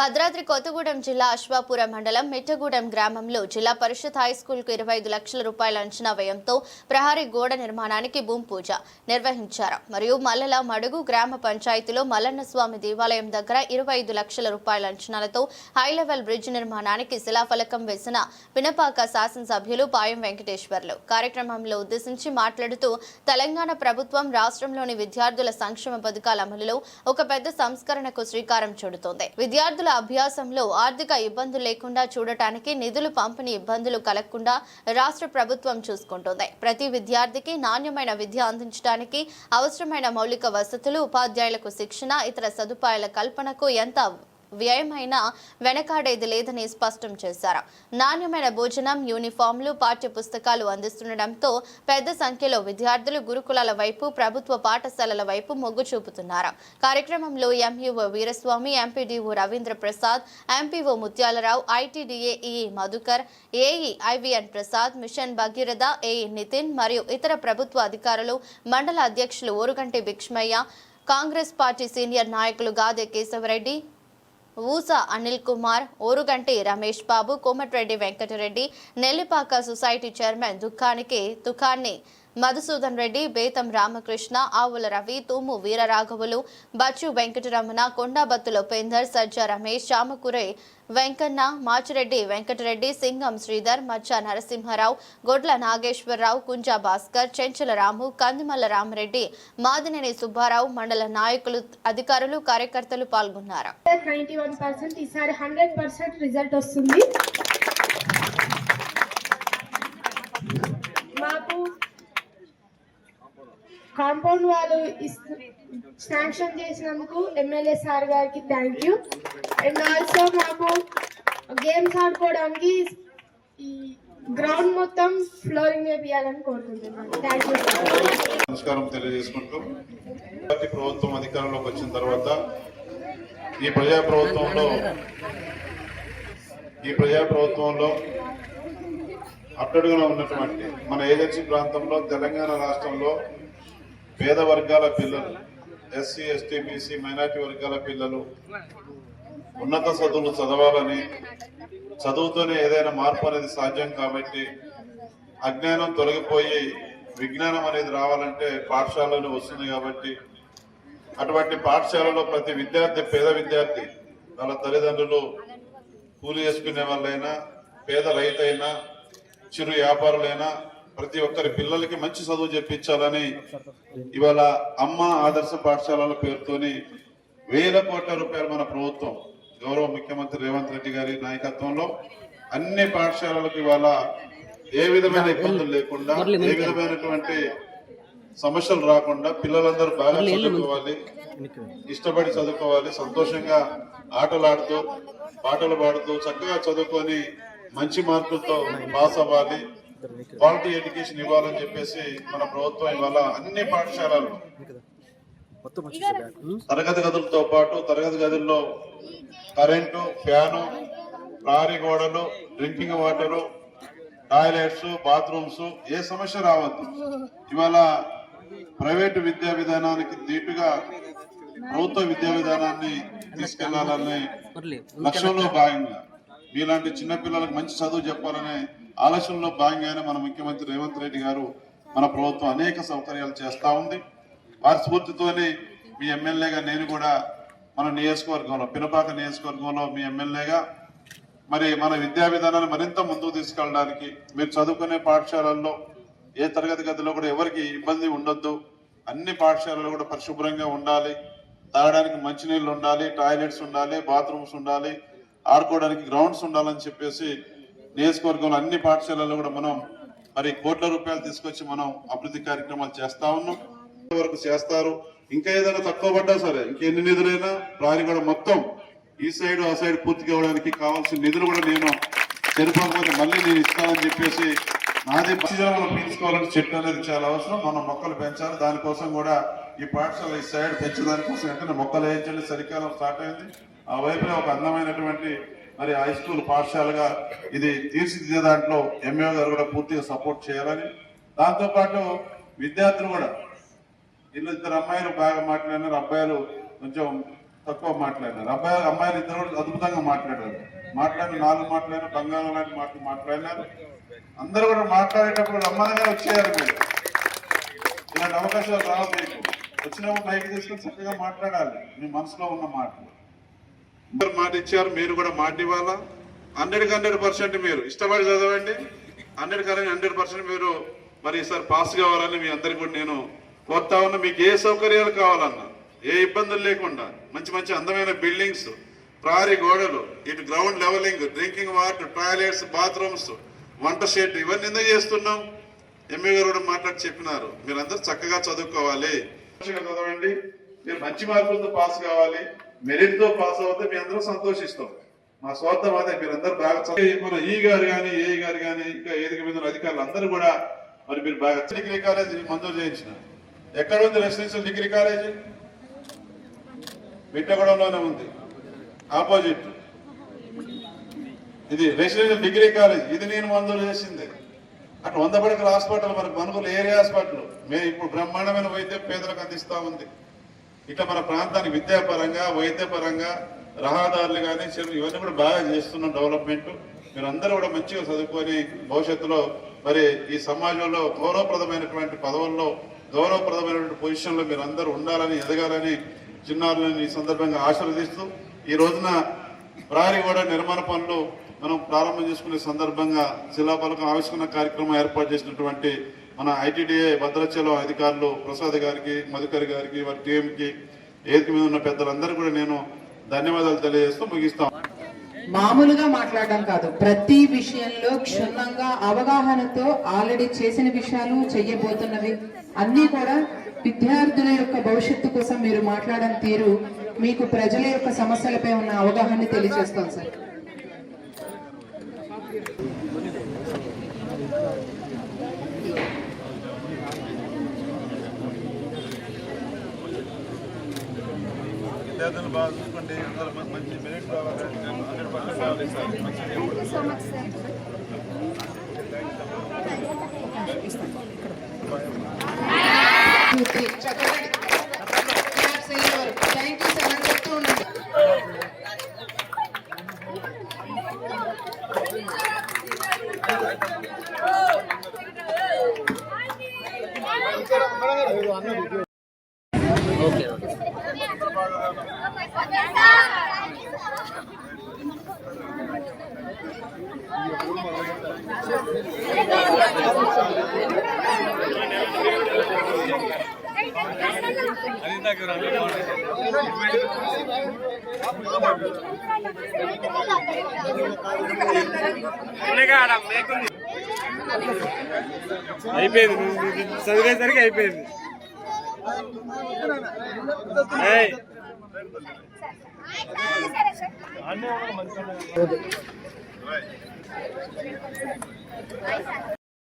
భద్రాద్రి కొత్తగూడెం జిల్లా అశ్వాపురం మండలం మిట్టగూడెం గ్రామంలో జిల్లా పరిషత్ హై స్కూల్కు ఇరవై ఐదు లక్షల రూపాయల అంచనా వ్యయంతో ప్రహరీ గోడ నిర్మాణానికి భూమి పూజ నిర్వహించారు. మరియు మల్లల మడుగు గ్రామ పంచాయతీలో మల్లన్న స్వామి దేవాలయం దగ్గర ఇరవై ఐదు లక్షల రూపాయల అంచనాలతో హై లెవెల్ బ్రిడ్జ్ నిర్మాణానికి శిలాఫలకం వేసిన వినపాక శాసనసభ్యులు పాయం వెంకటేశ్వర్లు. కార్యక్రమంలో ఉద్దేశించి మాట్లాడుతూ తెలంగాణ ప్రభుత్వం రాష్ట్రంలోని విద్యార్థుల సంక్షేమ పథకాల అమలులో ఒక పెద్ద సంస్కరణకు శ్రీకారం చుడుతోంది. విద్యార్థుల అభ్యాసంలో ఆర్థిక ఇబ్బందులు లేకుండా చూడటానికి నిధులు పంపిణీ ఇబ్బందులు కలగకుండా రాష్ట్ర ప్రభుత్వం చూసుకుంటుంది. ప్రతి విద్యార్థికి నాణ్యమైన విద్య అందించడానికి అవసరమైన మౌలిక వసతులు ఉపాధ్యాయులకు శిక్షణ ఇతర సదుపాయాల కల్పనకు ఎంత వ్యయమైన వెనకాడేది లేదని స్పష్టం చేశారు. నాణ్యమైన భోజనం యూనిఫామ్లు పాఠ్య పుస్తకాలు అందిస్తుండటంతో పెద్ద సంఖ్యలో విద్యార్థులు గురుకులాల వైపు ప్రభుత్వ పాఠశాలల వైపు మొగ్గు చూపుతున్నారు. కార్యక్రమంలో MEO Veeraswamy MPDO Ravindra Prasad MPO Mutyalarao ITDA ఈ Madhukar AE IVN Prasad mission Bhagiratha AE Nitin మరియు ఇతర ప్రభుత్వ అధికారులు మండల అధ్యక్షులు Oruganti Bhikshmaiah Congress party senior నాయకులు గాదే కేశవరెడ్డి ఊస అనిల్ కుమార్ ఓరుగంటి రమేష్ బాబు కోమటిరెడ్డి వెంకటరెడ్డి నెల్లిపాక సొసైటీ చైర్మన్ దుఃఖానికి దుఃఖాన్ని మధుసూదన్ రెడ్డి బేతం రామకృష్ణ ఆవుల రవి తూము వీరరాఘవులు బచ్చు వెంకటరమణ కొండాబత్తుల ఉపేందర్ సజ్జా రమేష్ చామకురే వెంకన్న మాచిరెడ్డి వెంకటరెడ్డి సింగం శ్రీధర్ మచ్చ నరసింహారావు గొడ్ల నాగేశ్వరరావు కుంజా భాస్కర్ చెంచల రాము కందిమల్ల రామరెడ్డి మాదినేని సుబ్బారావు మండల నాయకులు అధికారులు కార్యకర్తలు పాల్గొన్నారు. ఈసారి హండ్రెడ్ పర్సెంట్ రిజల్ట్ వస్తుంది. కాంపౌండ్ వాళ్ళు శాంక్షన్ చేసినందుకు ఎమ్మెల్యే సార్ గారికి థ్యాంక్ యూ అండ్ ఆల్సో మాకు గేమ్స్ ఆడుకోవడానికి ఈ గ్రౌండ్ మొత్తం ఫ్లోరింగ్ వేయాలని కోరుకుంటున్నాను థ్యాంక్ యూ నమస్కారం తెలియజేసుకుంటూ ప్రభుత్వం అధికారంలోకి వచ్చిన తర్వాత ఈ ప్రజా ప్రభుత్వంలో ఈ ప్రజా ప్రభుత్వంలో అట్టడుగున ఉన్నటువంటి మన ఏజెన్సీ ప్రాంతంలో తెలంగాణ రాష్ట్రంలో పేద వర్గాల పిల్లలు ఎస్సీ ఎస్టీ బీసీ మైనార్టీ వర్గాల పిల్లలు ఉన్నత చదువులు చదవాలని చదువుతోనే ఏదైనా మార్పు అనేది సాధ్యం కాబట్టి అజ్ఞానం తొలగిపోయి విజ్ఞానం అనేది రావాలంటే పాఠశాలలో వస్తుంది కాబట్టి అటువంటి పాఠశాలలో ప్రతి విద్యార్థి పేద విద్యార్థి వాళ్ళ తల్లిదండ్రులు కూలి చేసుకునే వాళ్ళైనా పేద రైతైనా చిరు వ్యాపారులైనా ప్రతి ఒక్కరి పిల్లలకి మంచి చదువు చెప్పించాలని ఇవాళ అమ్మ ఆదర్శ పాఠశాలల పేరుతోని వేల కోట్ల రూపాయలు మన ప్రభుత్వం గౌరవ ముఖ్యమంత్రి రేవంత్ రెడ్డి గారి నాయకత్వంలో అన్ని పాఠశాలలకు ఇవాళ ఏ విధమైన ఇబ్బందులు లేకుండా ఏ విధమైనటువంటి సమస్యలు రాకుండా పిల్లలందరూ బాగా చదువుకోవాలి ఇష్టపడి చదువుకోవాలి సంతోషంగా ఆటలు ఆడుతూ పాటలు పాడుతూ చక్కగా చదువుకొని మంచి మార్కులతో పాస్ అవ్వాలి. క్వాలిటీ ఎడ్యుకేషన్ ఇవ్వాలని చెప్పేసి మన ప్రభుత్వం ఇవాళ అన్ని పాఠశాలలు. తరగతి గదులతో పాటు తరగతి గదుల్లో కరెంటు ఫ్యాను ప్రహరీ గోడలు డ్రింకింగ్ వాటరు టాయిలెట్స్ బాత్రూమ్స్ ఏ సమస్య రావద్దు. ఇవాళ ప్రైవేటు విద్యా విధానానికి దీటుగా ప్రభుత్వ విద్యా విధానాన్ని తీసుకెళ్ళాలనే లక్ష్యంలో భాగంగా మీలాంటి చిన్న పిల్లలకు మంచి చదువు చెప్పాలనే ఆలోచనలో భాగంగానే మన ముఖ్యమంత్రి రేవంత్ రెడ్డి గారు మన ప్రభుత్వం అనేక సౌకర్యాలు చేస్తూ ఉంది. వారి స్ఫూర్తితోనే మీ ఎమ్మెల్యేగా నేను కూడా మన నియోజకవర్గంలో పినపాక నియోజకవర్గంలో మీ ఎమ్మెల్యేగా మరి మన విద్యా విధానాన్ని మరింత ముందుకు తీసుకెళ్ళడానికి మీరు చదువుకునే పాఠశాలల్లో ఏ తరగతి గదిలో కూడా ఎవరికి ఇబ్బంది ఉండొద్దు. అన్ని పాఠశాలలు కూడా పరిశుభ్రంగా ఉండాలి. తాగడానికి మంచినీళ్ళు ఉండాలి టాయిలెట్స్ ఉండాలి బాత్రూమ్స్ ఉండాలి ఆడుకోవడానికి గ్రౌండ్స్ ఉండాలని చెప్పేసి నియోజకవర్గంలో అన్ని పాఠశాలల్లో కూడా మనం మరి కోట్ల రూపాయలు తీసుకొచ్చి మనం అభివృద్ధి కార్యక్రమాలు చేస్తా ఉన్నాం. వరకు చేస్తారు. ఇంకా ఏదైనా తక్కువ పడ్డా సరే ఇంకెన్ని నిధులైనా ప్రారి కూడా మొత్తం ఈ సైడ్ ఆ సైడ్ పూర్తి ఇవ్వడానికి కావాల్సిన నిధులు కూడా నేను సరిపోకపోతే మళ్ళీ నేను ఇస్తానని చెప్పేసి నాది పరిశీలనలో పీల్చుకోవాలంటే చెట్టు అనేది చాలా అవసరం. మనం మొక్కలు పెంచాలి. దానికోసం కూడా ఈ పాఠశాల ఈ సైడ్ పెంచడానికి వెంటనే మొక్కలు వేయించండి. చలికాలం స్టార్ట్ అయింది. ఆ వైపులో ఒక అందమైనటువంటి మరి హై స్కూల్ పాఠశాలగా ఇది తీర్చిదిద్దే దాంట్లో ఎంఏ గారు కూడా పూర్తిగా సపోర్ట్ చేయాలని. దాంతో పాటు విద్యార్థులు కూడా ఇల్లు ఇద్దరు అమ్మాయిలు బాగా మాట్లాడినారు అబ్బాయిలు కొంచెం తక్కువ మాట్లాడినారు. అబ్బాయి అమ్మాయిలు ఇద్దరు కూడా అద్భుతంగా మాట్లాడారు. మాట్లాడిన నాలుగు మాట్లాడిన బంగారం లాంటి మాటలు మాట్లాడినారు. అందరూ కూడా మాట్లాడేటప్పుడు రమ్మనగా వచ్చేయాలి మీరు. ఇలాంటి అవకాశాలు రావు మీకు. వచ్చినప్పుడు పైకి తీసుకొని చక్కగా మాట్లాడాలి. మీ మనసులో ఉన్న మాటలు. మాట ఇచ్చారు మీరు కూడా మాట ఇవ్వాలా? హండ్రెడ్కి హండ్రెడ్ పర్సెంట్ మీరు ఇష్టపడి చదవండి. హండ్రెడ్కి హండ్రెడ్ పర్సెంట్ మీరు మరి ఈసారి పాస్ కావాలని మీ అందరికి కూడా నేను కోరుతా ఉన్నా. మీకు ఏ సౌకర్యాలు కావాలన్నా ఏ ఇబ్బందులు లేకుండా మంచి మంచి అందమైన బిల్డింగ్స్ ప్రారీ గోడలు ఇటు ground levelling drinking water toilets bathrooms వంట షెడ్ ఇవన్నీ ఎందుకు చేస్తున్నాం? ఎంఏ గారు కూడా మాట్లాడి చెప్పినారు. మీరందరూ చక్కగా చదువుకోవాలి. చదవండి. మీరు మంచి మార్కులతో పాస్ కావాలి. మెరిట్తో పాస్ అవుతే మీ అందరూ సంతోషిస్తాం. మా స్వార్థం అదే మీరందరూ బాగా మన ఈ గారు కానీ ఏ గారు కానీ ఇంకా ఏదిక మీద అధికారులు అందరూ కూడా మరి మీరు బాగా డిగ్రీ కాలేజ్ మంజూరు చేయించిన. ఎక్కడ ఉంది రెసిడెన్షియల్ డిగ్రీ కాలేజ్? బిట్టగూడెంలోనే ఉంది. ఆపోజిట్. ఇది రెసిడెన్షియల్ డిగ్రీ కాలేజ్. ఇది నేను మంజూరు చేసింది. అటు వంద పడకల హాస్పిటల్ మరి మనుగోలు ఏరియా హాస్పిటల్. మేము ఇప్పుడు బ్రహ్మాండమైన వైద్యం పేదలకు అందిస్తా ఉంది. ఇట్లా మన ప్రాంతానికి విద్యాపరంగా వైద్యపరంగా రహదారులు కానీ చెరువులు ఇవన్నీ కూడా బాగా చేస్తున్నాం డెవలప్మెంట్. మీరందరూ కూడా మంచిగా చదువుకొని భవిష్యత్తులో మరి ఈ సమాజంలో గౌరవప్రదమైనటువంటి పదవుల్లో గౌరవప్రదమైనటువంటి పొజిషన్లో మీరు అందరూ ఉండాలని ఎదగాలని చిన్నారులని ఈ సందర్భంగా ఆశీర్వదిస్తూ ఈ రోజున ప్రారిగూడ కూడా నిర్మాణ పనులు మనం ప్రారంభం చేసుకునే సందర్భంగా శిలాఫలకం ఆవిష్కరణ కార్యక్రమం ఏర్పాటు చేసినటువంటి మన ఐటీడీఏ భద్రాచలం అధికారులు ప్రసాద్ గారికి మధుకర్ గారికి వారి టీఎంకి ఏదిక మీద ఉన్న పెద్దలందరూ కూడా నేను ధన్యవాదాలు తెలియజేస్తూ ముగిస్తాం. మామూలుగా మాట్లాడడం కాదు. ప్రతి విషయంలో క్షుణ్ణంగా అవగాహనతో ఆల్రెడీ చేసిన విషయాలు చెయ్యబోతున్నవి. అన్నీ కూడా విద్యార్థుల యొక్క భవిష్యత్తు కోసం మీరు మాట్లాడడం తీరు. మీకు ప్రజల యొక్క సమస్యలపై ఉన్న అవగాహన తెలియజేస్తాం సార్. విద్యార్థులు బాగా చూసుకోండి మంచి మెరిట్ రావాలి థ్యాంక్ యూ సార్ అని చెప్తూ ఉండండి అయిపోయింది. చదివేసరికి అయిపోయింది. అన్నీ మంచి Vai,